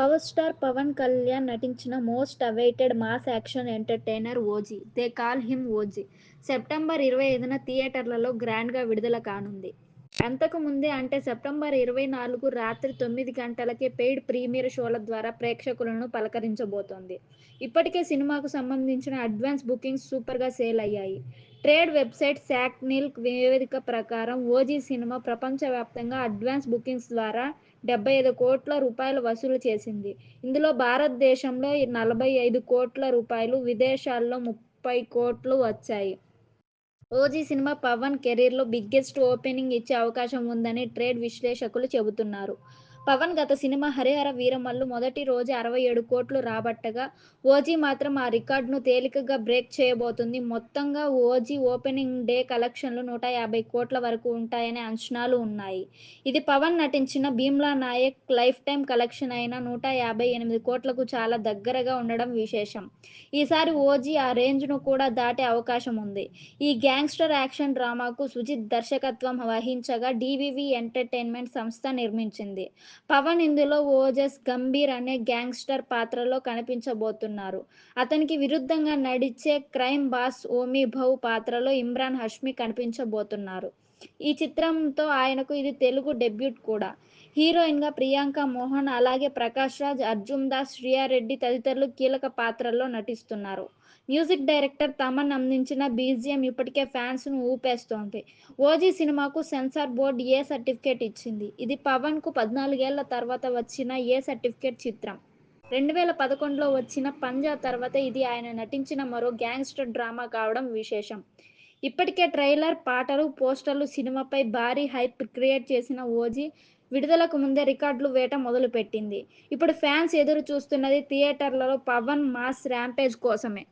Power star Pawan Kalyan నటించిన most awaited mass action entertainer 'OG' they call him OG September ఇరవై ఐదున థియేటర్లలో గ్రాండ్గా విడుదల కానుంది. అంతకు ముందే అంటే సెప్టెంబర్ ఇరవై నాలుగు రాత్రి తొమ్మిది గంటలకే పెయిడ్ ప్రీమియర్ షోల ద్వారా ప్రేక్షకులను పలకరించబోతోంది. ఇప్పటికే సినిమాకు సంబంధించిన అడ్వాన్స్ బుకింగ్స్ సూపర్గా సేల్ అయ్యాయి. ట్రేడ్ వెబ్సైట్ శాక్నిల్ నివేదిక ప్రకారం 'ఓజీ' సినిమా ప్రపంచవ్యాప్తంగా అడ్వాన్స్ బుకింగ్స్ ద్వారా డెబ్బై ఐదు కోట్ల రూపాయలు వసూలు చేసింది. ఇందులో భారతదేశంలో నలభై ఐదు కోట్ల రూపాయలు, విదేశాల్లో ముప్పై కోట్లు వచ్చాయి. 'ఓజీ' సినిమా పవన్ కెరీర్లో బిగ్గెస్ట్ ఓపెనింగ్ ఇచ్చే అవకాశం ఉందని ట్రేడ్ విశ్లేషకులు చెబుతున్నారు. పవన్ గత సినిమా 'హరిహర వీరమల్లు' మొదటి రోజు అరవై ఏడు కోట్లు రాబట్టగా 'ఓజీ' మాత్రం ఆ రికార్డును తేలికగా బ్రేక్ చేయబోతుంది మొత్తంగా 'ఓజీ' ఓపెనింగ్ డే కలెక్షన్లు నూట యాభై కోట్ల వరకు ఉంటాయనే అంచనాలు ఉన్నాయి. ఇది పవన్ నటించిన 'Bheemla Nayak' life time collection అయిన నూట యాభై ఎనిమిది కోట్లకు చాలా దగ్గరగా ఉండడం విశేషం. ఈసారి 'ఓజీ' ఆ రేంజ్ను కూడా దాటే అవకాశం ఉంది. ఈ గ్యాంగ్స్టర్ యాక్షన్ డ్రామాకు సుజిత్ దర్శకత్వం వహించగా డివివి ఎంటర్టైన్మెంట్ సంస్థ నిర్మించింది. పవన్ ఇందులో ఓజస్ గంభీర్ అనే గ్యాంగ్స్టర్ పాత్రలో కనిపించబోతున్నారు. అతనికి విరుద్ధంగా నడిచే క్రైమ్ బాస్ ఓమీ భౌ పాత్రలో ఇమ్రాన్ హష్మి కనిపించబోతున్నారు. ఈ చిత్రంతో ఆయనకు ఇది తెలుగు డెబ్యూట్ కూడా. హీరోయిన్గా ప్రియాంక మోహన్, అలాగే ప్రకాష్ రాజ్, అర్జున్ దాస్, శ్రీయారెడ్డి తదితరులు కీలక పాత్రల్లో నటిస్తున్నారు. మ్యూజిక్ డైరెక్టర్ తమన్ అందించిన బీజిఎం ఇప్పటికే ఫ్యాన్స్ను ఊపేస్తోంది. 'ఓజీ' సినిమాకు సెన్సార్ బోర్డు 'ఏ' సర్టిఫికేట్ ఇచ్చింది. ఇది పవన్కు పద్నాలుగేళ్ళ తర్వాత వచ్చిన 'ఏ' సర్టిఫికేట్ చిత్రం. రెండు వేల పదకొండులో వచ్చిన 'పంజా' తర్వాత ఇది ఆయన నటించిన మరో గ్యాంగ్స్టర్ డ్రామా కావడం విశేషం. ఇప్పటికే ట్రైలర్, పాటలు, పోస్టర్లు సినిమాపై భారీ హైప్ క్రియేట్ చేసిన 'ఓజీ' విడుదలకు ముందే రికార్డులు వేట మొదలుపెట్టింది. ఇప్పుడు ఫ్యాన్స్ ఎదురు చూస్తున్నది థియేటర్లలో పవన్ మాస్ ర్యాంపేజ్ కోసమే.